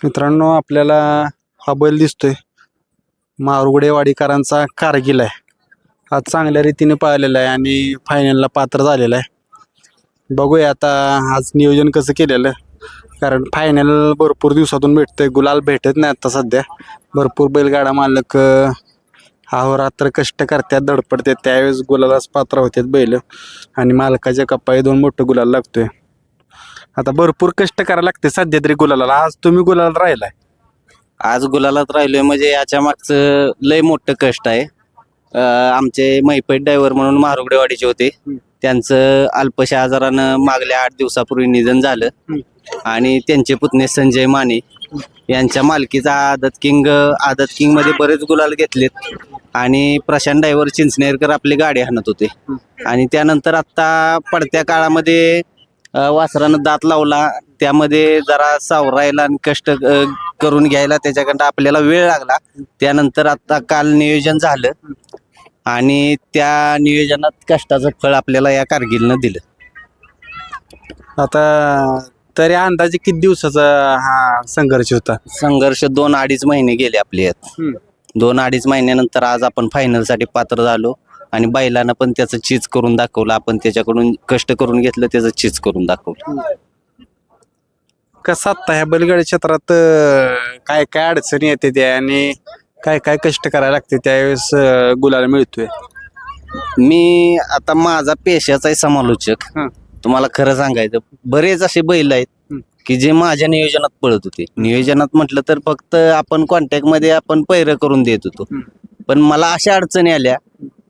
मित्रांनो आपल्याला हा बैल दिसतोय. मारुगडेवाडीकरांचा कारगिल आहे. हा चांगल्या रीतीने पाळलेला आहे आणि फायनलला पात्र झालेला आहे. बघूया आता आज नियोजन कसं केलेलं कारण फायनल भरपूर दिवसातून भेटतंय. गुलाल भेटत नाही आता सध्या. भरपूर बैलगाडा मालक अहोरात्र कष्ट करतात धडपडतात. त्यावेळेस गुलालाच पात्र होतात बैल. आणि मालकाच्या कपाळी दोन मोठं गुलाल लागतोय. आता भरपूर कष्ट करायला लागते सध्या तरी गुलाला आज तुम्ही गुलाल राहिलाय. आज गुलालात राहिलोय म्हणजे याच्या मागचं लय मोठं कष्ट आहे. अं, आमचे मैपेट ड्रायव्हर म्हणून महारुगडेवाडीचे होते. त्यांचं अल्पशा आजारानं मागल्या आठ दिवसापूर्वी निधन झालं. आणि त्यांचे पुतणे संजय माने यांच्या मालकीचा आदत किंग आदत किंगमध्ये बरेच गुलाल घेतलेत. आणि प्रशांत ड्रायव्हर चिंचनेरकर आपली गाडी हाणत होते. आणि त्यानंतर आता पडत्या काळामध्ये वासरानं दात लावला. त्यामध्ये जरा सावरायला आणि कष्ट अ, करून घ्यायला त्याच्याकडं आपल्याला वेळ लागला. त्यानंतर आता काल नियोजन झालं आणि त्या नियोजनात कष्टाचं फळ आपल्याला या कारगिलनं दिलं. आता तरी अंदाजे किती दिवसाचा हा संघर्ष होता? संघर्ष दोन अडीच महिने गेले आपले यात दोन अडीच महिन्यानंतर आज आपण फायनलसाठी पात्र झालो. आणि बैलानं पण त्याचं चीज करून दाखवलं आपण त्याच्याकडून कष्ट करून घेतलं त्याचं चीज करून दाखवलं कसं आता ह्या बैलगाडी क्षेत्रात अं, काय काय अडचणी येते त्या आणि काय काय कष्ट करायला लागते त्यावेळेस अं, गुलाल मिळतोय मी आता माझा पेशाचा आहे समालोचक हं. तुम्हाला खरं सांगायचं बरेच असे बैल आहेत हं. की जे माझ्या नियोजनात पळत होते नियोजनात म्हटलं तर फक्त आपण कॉन्टॅक्टमध्ये आपण पैर करून देत होतो हं. पण मला अशा अडचणी आल्या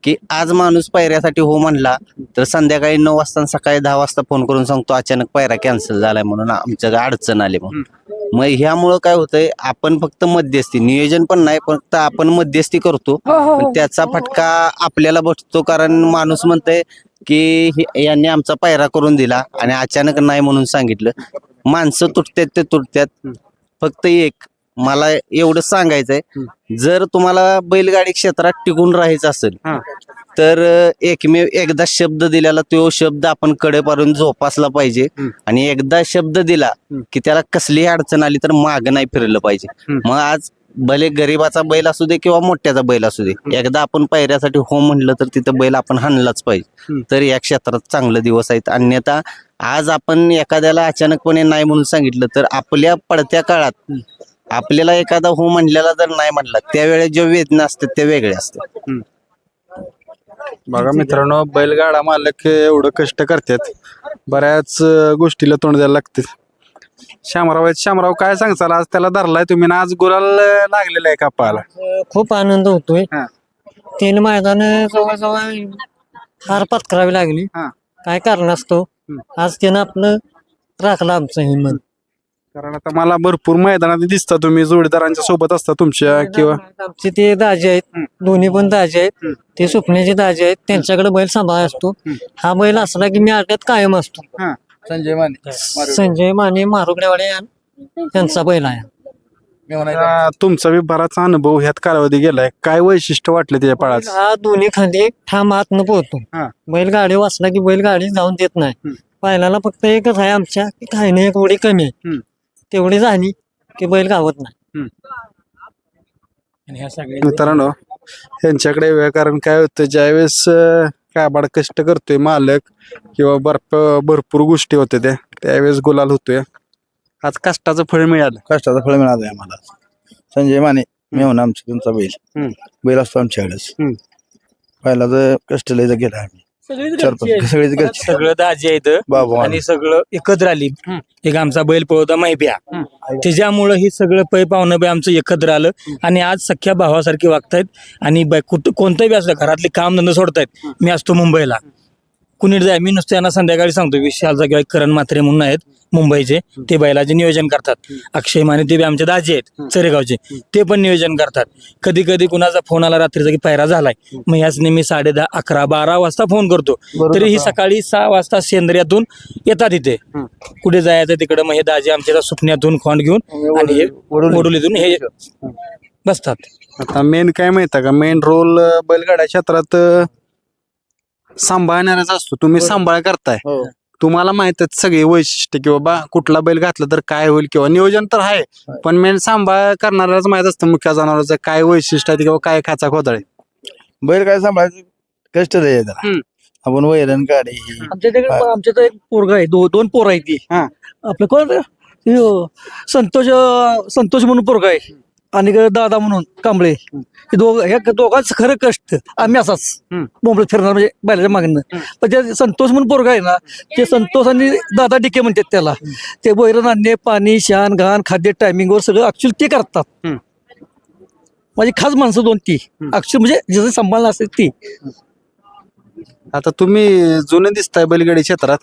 की आज माणूस पायऱ्यासाठी हो म्हणला तर संध्याकाळी नऊ वाजता सकाळी दहा वाजता फोन करून सांगतो अचानक पायरा कॅन्सल झालाय म्हणून आमच्या अडचण आली म्हणून. मग ह्यामुळं काय होतंय आपण फक्त मध्यस्थी नियोजन पण नाही फक्त आपण मध्यस्थी करतो. पण त्याचा फटका आपल्याला बसतो कारण माणूस म्हणतंय की हे- यांनी आमचा पायरा करून दिला आणि अचानक नाही म्हणून सांगितलं. माणसं तुटतात ते तुटतात फक्त एक मला एवढं सांगायचंय जर तुम्हाला बैलगाडी क्षेत्रात टिकून राहायचं असेल. तर एकमेव एकदा शब्द दिलेला तो शब्द आपण कडे पारून जोपासला पाहिजे. आणि एकदा शब्द दिला. की त्याला कसलीही अडचण आली तर माग नाही फिरलं पाहिजे. मग आज भले गरीबाचा बैल असू दे किंवा मोठ्याचा बैल असू दे एकदा आपण पायऱ्यासाठी हो म्हणलं तर तिथं बैल आपण हाणलाच पाहिजे. तर या क्षेत्रात चांगले दिवस आहेत अन्यथा आज आपण एखाद्याला अचानकपणे नाही म्हणून सांगितलं तर आपल्या पडत्या काळात आपल्याला एखादा हो म्हणलेला जर नाही म्हणला त्यावेळेस ज्या वेदना असतात त्या वेगळ्या असतात. बघा मित्रांनो बैलगाडा मालक एवढं कष्ट करतात. बऱ्याच अं, गोष्टीला तोंड द्यायला लागते शामराव आहेत. शामराव काय सांगचाल आज त्याला धरलाय तुम्ही आणि आज गुलाल अं, लागलेला आहे कापाला खूप आनंद होतोय. हा. तीन मैदान जवळजवळ हार पत्करावी लागली. हा. काय कारण असतो आज त्यानं आपलं राखलं आमचं हिंमत कारण आता मला भरपूर मैदानात दिसता तुम्ही जोडीदारांच्या सोबत असता तुमच्या किंवा आमचे ते दाजे आहेत दोन्ही पण दाजे आहेत. ते सुपण्याचे दाजे आहेत त्यांच्याकडे बैल सांभाळ असतो. हा बैल असला की मी अड्ड्यात कायम असतो. संजय माने. संजय माने मारुगडेवाडे त्यांचा बैल आहे. तुमचा बी बराच अनुभव ह्यात कालावधी गेलाय. काय वैशिष्ट्य वाटलं त्याच्या पाळाचं हा दोन्ही खांदे ठाम आतनं पोहतो. हा. बैलगाडी वाचला की बैलगाडी जाऊन देत नाही. हम्म. बैलाला फक्त एकच आहे आमच्या की काही नाही एक उडी कमी आहे. हम्म. तेवढी झाली की बैल गावत नाही. आणि ह्या सगळ्या मित्रांनो यांच्याकडे वेळ कारण काय होतं ज्यावेळेस अं, काबाड कष्ट करतोय मालक किंवा बर्फ भरपूर गोष्टी होत्या त्या त्यावेळेस गुलाल होतोय. आज कष्टाचं फळ मिळालं. कष्टाचं फळ मिळालंय आम्हाला. संजय माने मेहून आमचा तुमचा बैल. हम्म. बैल असतो आमच्याकडेच. हम्म. पहिला तर कष्ट लय गेला आम्ही. चार पाच सगळेच घरचे. सगळं दाजी आहेत बाबा आणि सगळं एकत्र आली. एक आमचा बैल पळवता मैप्या त्याच्यामुळं हे सगळं पै पाहुणं बी आमचं एकत्र आलं. आणि आज सख्या भावासारखे वागतायत. आणि कुठं कोणतंही बी असलं घरातले काम धंदा सोडतायत. मी असतो मुंबईला. कुणी जाय मी नुसतं यांना संध्याकाळी सांगतो विशालचा किंवा करण मात्रे म्हणून आहेत. मुंबईचे ते बैलाचे नियोजन करतात. अक्षय माने ते बी आमचे दाजी आहेत चरेगावचे ते पण नियोजन करतात. कधी कधी कुणाचा फोन आला रात्रीचा की पायरा झालाय. मग याच मी साडे दहा अकरा बारा वाजता फोन करतो. तरी ही सकाळी सहा वाजता सेंद्रियातून येतात इथे. कुठे जायचं तिकडे मग हे दाजी आमच्या सुपण्यातून खोंड घेऊन आणि हे वडोलीतून हे बसतात. आता मेन काय माहिती का? मेन रोल बैलगाड्या क्षेत्रात सांभाळणाराच असतो. तुम्ही सांभाळ करताय. तुम्हाला माहीत आहेत सगळे वैशिष्ट्य की बाबा कुठला बैल घातला तर काय होईल किंवा नियोजन तर आहे पण मेन सांभाळ करणाऱ्याच माहीत असतं मुख्य जनावरांचं काय वैशिष्ट्य आहे किंवा काय खाचा खोदळे बैल काय सांभाळायचं? कष्ट लय आहे त्याला हम्म. आपण वैरण गाडी आमच्या इथे आमच्या इथे एक पोरगा आहे दो- दोन पोरं आहेत ती. हा. आपलं कोण? रे? संतोष अं, संतोष म्हणून पोरगा आहे. आणि दादा म्हणून कांबळे. हे दोघ ह्या दोघांच खरं कष्ट. आम्ही असाच. बोंबलत फिरणार म्हणजे बैलाच्या मागणं पण ते संतोष म्हणून पोरगा आहे ना ते संतोष आणि दादा डिके म्हणतात त्याला. ते वैरण आणणे पाणी शान घाण खाद्य टायमिंगवर सगळं ऍक्च्युअली ते करतात. माझी खास माणसं दोन ती. ऍक्च्युअली म्हणजे जसं सांभाळणं असते ती. आता तुम्ही जुने दिसताय बैलगाडी क्षेत्रात.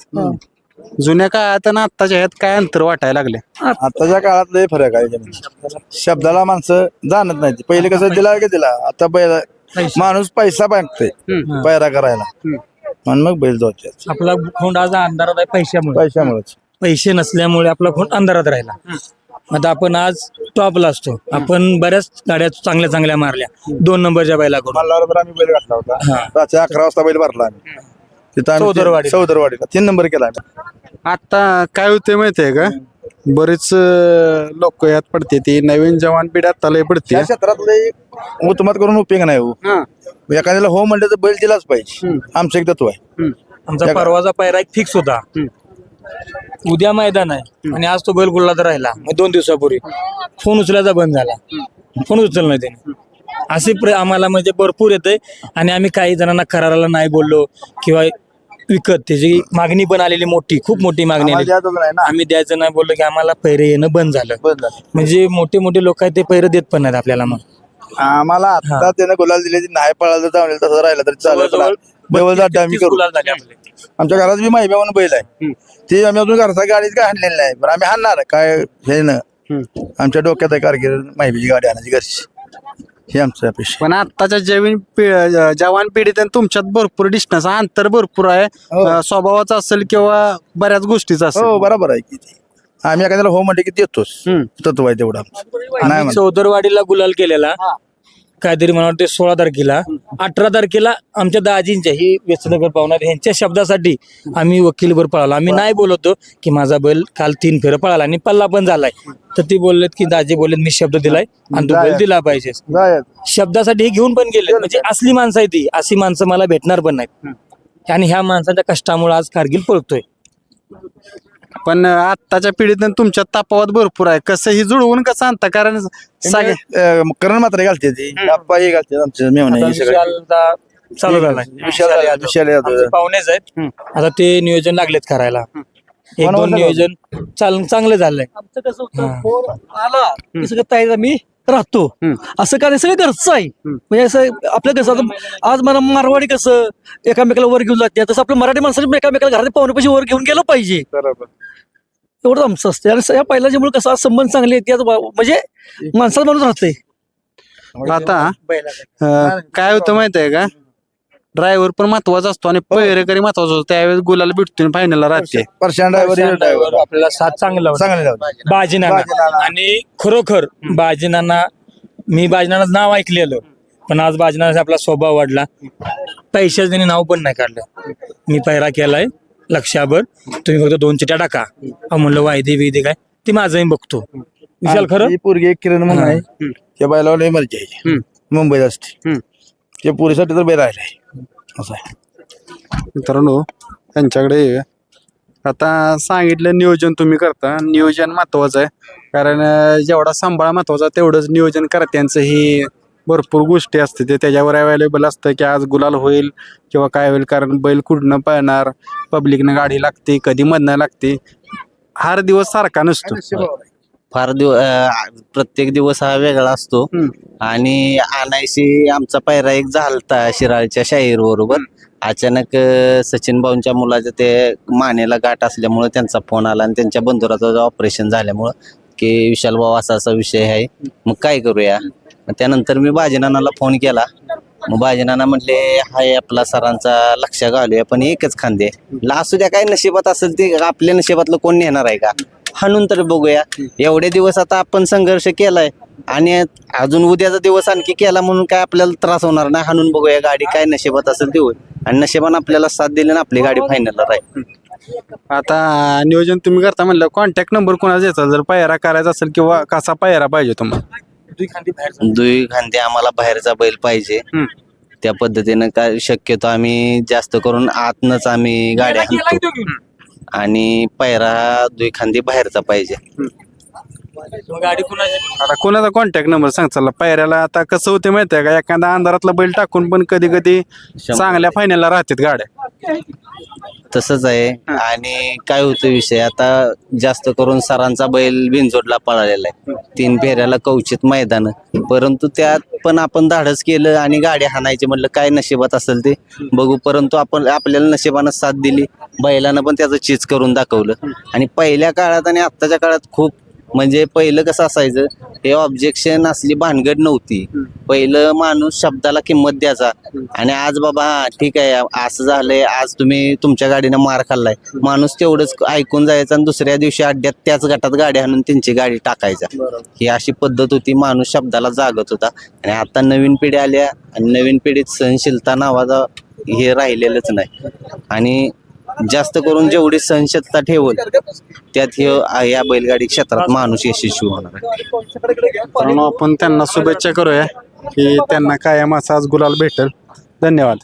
जुन्या काळात आणि आत्ताच्या ह्यात काय अंतर वाटायला लागले? आताच्या काळात लय फरक आहे. याच्यामध्ये. शब्दाला माणसं जाणत नाही पहिले कसं दिला की दिला. आता बैल माणूस पैसा मागतोय. पैरा करायला. म्हणून मग बैल जोडते आपला खोंड आज अंधारात आहे पैशामुळे. पैशामुळेच. पैसे नसल्यामुळे आपला खोंड अंधारात राहिला. आता आपण आज टॉपला असतो. आपण बऱ्याच गाड्या चांगल्या चांगल्या मारल्या. दोन नंबरच्या बैला करून मल्हारवर आम्ही बैल घातला होता. रात्री अकरा वाजता बैल भरला आम्ही. तिथं आम्ही चौदरवाडीला. चौदरवाडीला. तीन नंबर केला आम्ही. आता काय होते माहितीये का? बरेच लोक यात पडते ती. नवीन जवान पिढी आता लय पडते. या क्षेत्रात लय उत्तमात करून उपयोग नाही हो. हा. एखाद्याला हो म्हणलं तर बैल दिलाच पाहिजे. आमचं एक तत्व आहे. आमचा परवाचा पायरा एक फिक्स होता. उद्या मैदान आहे. आणि आज तो बैल गुल्ला तर राहिला. मग दोन दिवसापूर्वी. फोन उचलायचा बंद झाला. फोन उचलला नाही त्याने. असे प्र आम्हाला म्हणजे भरपूर येते आणि आम्ही काही जणांना कराराला नाही बोललो. किंवा विकत. त्याची मागणी पण आलेली मोठी खूप मोठी मागणी आम्हाला आली द्यायचंच नाही ना? आम्ही द्यायचं नाही बोललो की आम्हाला पैरे येणं बंद झालं. बंद झालं. म्हणजे मोठे मोठे लोक आहेत ते पैरे देत पण नाहीत आपल्याला मग. आम्हाला आता त्यानं गुलाल दिले नाही पळालं तर चालेल तसं राहिलं तरी चालेल. जवळजवळ देवळ जात आम्ही करू. गुलाल झाले आपले. आमच्या घरात मी माहिती म्हणून बैल आहे. ते आम्ही अजून घरचा गाडीच काय आणलेली नाही. पण आम्ही आणणार काय हे ना आमच्या डोक्यात आहे कारकीर माहितीची गाडी आणायची घरची. हे आमचं अपेक्षा पण आत्ताच्या जवीन पि- जवान पिढीत आणि तुमच्यात भरपूर डिस्टन्स अंतर भरपूर आहे हो. अं, स्वभावाचं असेल किंवा बऱ्याच गोष्टीचं असेल हो बरोबर आहे की ते. आम्ही एखाद्याला हो म्हणते की देतोच हम्म. तत्व आहे तेवढं आमचं नाही आम्ही म्हणत. चौदरवाडीला गुलाल केलेला काहीतरी मला वाटते सोळा तारखेला अठरा तारखेला आमच्या दाजींच्या ही व्यस्तनगर पाहुणार यांच्या शब्दासाठी आम्ही वकीलवर पळालो. आम्ही नाही बोलतो की माझा बैल काल तीन फेरं पळाला आणि पल्ला पण झालाय. तर ती बोललेत की दाजी बोललेत मी शब्द दिलाय आणि तो बैल दिला पाहिजे. शब्दासाठी हे घेऊन पण गेले म्हणजे असली माणसं आहे ती अशी माणसं मला भेटणार पण नाहीत. आणि ह्या माणसाच्या कष्टामुळे आज कारगिल पळतोय. पण आत्ताच्या पिढीत आणि तुमच्यात तापावत भरपूर आहे. कसं ही जुळवून कसं आणता? कारण करण मात्र घालते ती. आप्पा हे घालते आमचे हे सगळे. विशालचा चालू झालाय. विशाल यादव, विशाल यादव. आमचे पाहुणेच आहेत. आता ते नियोजन लागलेत करायला. एक दोन? नियोजन चाल चांगलं झालंय. आमचं कसं होतं? फोन आला. की सगळं ताईत आम्ही राहतो. हम्म. असं काय नाही, सगळं घरचं आहे. म्हणजे असं आपलं कसं आता आज मला मारवाडी कसं एकामेकाला वर घेऊन जाते. तसं आपलं मराठी माणसाने एकामेकाला घरात पाहुणे वर घेऊन गेलं पाहिजे. एवढं आमचं असतं आणि स- या पहिल्याच्यामुळे कसं आज संबंध चांगले आहेत यात वा- म्हणजे माणसाला माणूस राहतंय. आता अं, काय होतं माहिती आहे का? ड्रायव्हर पण महत्त्वाचा असतो आणि पहिरेकरी महत्त्वाचा असतो. त्यावेळेस गुलाला भेटतो फायनलला राहते परशान ड्रायव्हर ड्रायव्हर आपल्याला साथ चांगला होता. चांगले लावले. बाजीनाना बाजीनाना. आणि खरोखर बाजीनाना मी बाजीनानाचं नाव ऐकलेलं पण आज बाजीनाना आपला स्वभाव वाढला. पैशाच त्यांनी नाव पण नाही काढलं. मी पैरा केलाय. लक्षावर. तुम्ही फक्त दोन चिट्या टाका. अहो म्हणलं वायदे विदे काय? ते माझंही बघतो. विशाल खरं? ही पोरगी एक किरण म्हणून आहे. त्या बैलावर लय मर्जी आहे मुंबईत असते. हम्म. त्या पोरीसाठी तर बैल राहिलाय असं आहे. मित्रांनो. आता सांगितलं नियोजन तुम्ही करता. नियोजन महत्वाचं आहे. कारण अं, जेवढा सांभाळ महत्त्वाचा तेवढंच नियोजन त्यांचं ही भरपूर गोष्टी असते ते त्याच्यावर अवेलेबल असतं की आज गुलाल होईल किंवा काय होईल कारण बैल कुठनं पळणार पब्लिकनं गाडी लागते कधी मधनं लागते. हार दिवस सारखा नसतो. फार दिव अं, प्रत्येक दिवस हा वेगळा असतो. हम्म. आणि आणायशी आमचा पायरा एक झालता शिराळच्या शाहीर बरोबर. अचानक अं, सचिन भाऊंच्या मुलाच्या ते मानेला गाठ असल्यामुळे त्यांचा फोन आला आणि त्यांच्या बंधुराचं ऑपरेशन झाल्यामुळं की विशाल भाऊ असा असा विषय आहे. मग काय करूया? त्यानंतर मी बाजीनानाला फोन केला. मग बाजीनाना म्हटले हाय आपला सरांचा लक्ष घालूया पण एकच खांदे. ला असू द्या काय नशिबात असेल ते आपल्या नशिबातलं कोण नेणार आहे का? हाणून तर बघूया. एवढे दिवस आता आपण संघर्ष केलाय आणि अजून उद्याचा दिवस आणखी केला म्हणून काय आपल्याला त्रास होणार नाही हाणून बघूया गाडी काय नशिबात असेल ते होईल. आणि नशिबानं आपल्याला साथ दिली ना आपली गाडी फायनलला राहील. आता नियोजन तुम्ही करता म्हणलं कॉन्टॅक्ट नंबर कोणाचा द्यायचा जर पायरा करायचा असेल किंवा कसा पायरा पाहिजे तुम्हाला? दुई खांदे आम्हाला बाहेरचा बैल पाहिजे. हम्म. त्या पद्धतीनं काय शक्यतो आम्ही जास्त करून आतनच आम्ही गाड्या आणि पैरा दुई खांदी बाहेरचा पाहिजे. गाडी कुणाची आता कोणाचा कॉन्टॅक्ट नंबर सांग चला. पायऱ्याला आता कसं होते माहिती आहे का? एखादा अंधारातला बैल टाकून पण कधी कधी चांगल्या फायनलला राहतात गाड्या. तसंच आहे. आणि काय होतं विषय आता जास्त करून सरांचा बैल बिनजोडला पळालेला आहे. तीन फेऱ्याला कवचित मैदान. परंतु त्यात पण आपण धाडस केलं आणि गाडी हाणायची म्हटलं काय नशिबात असेल ते बघू. परंतु आपण आपल्याला नशिबानं साथ दिली. बैलानं पण त्याचं चीज करून दाखवलं. आणि पहिल्या काळात आणि आत्ताच्या काळात खूप म्हणजे पहिलं कसं असायचं हे ऑब्जेक्शन असली भानगड नव्हती. पहिलं माणूस शब्दाला किंमत द्यायचा. आणि आज बाबा ठीक आहे असं झालंय आज तुम्ही तुमच्या गाडीनं मार खाल्लाय. माणूस तेवढंच ऐकून जायचा आणि दुसऱ्या दिवशी अड्ड्यात त्याच गटात गाडी आणून त्यांची गाडी टाकायचा. ही अशी पद्धत होती माणूस शब्दाला जागत होता. आणि आता नवीन पिढी आल्या आणि नवीन पिढीत सहनशीलता नावाचा हे राहिलेलंच नाही. आणि जास्त करून जेवढी सहनशीलता ठेवल त्यात हे या बैलगाडी क्षेत्रात माणूस यशस्वी होणार आहे. आपण त्यांना शुभेच्छा करूया की त्यांना कायम असा आज गुलाल भेटेल. धन्यवाद.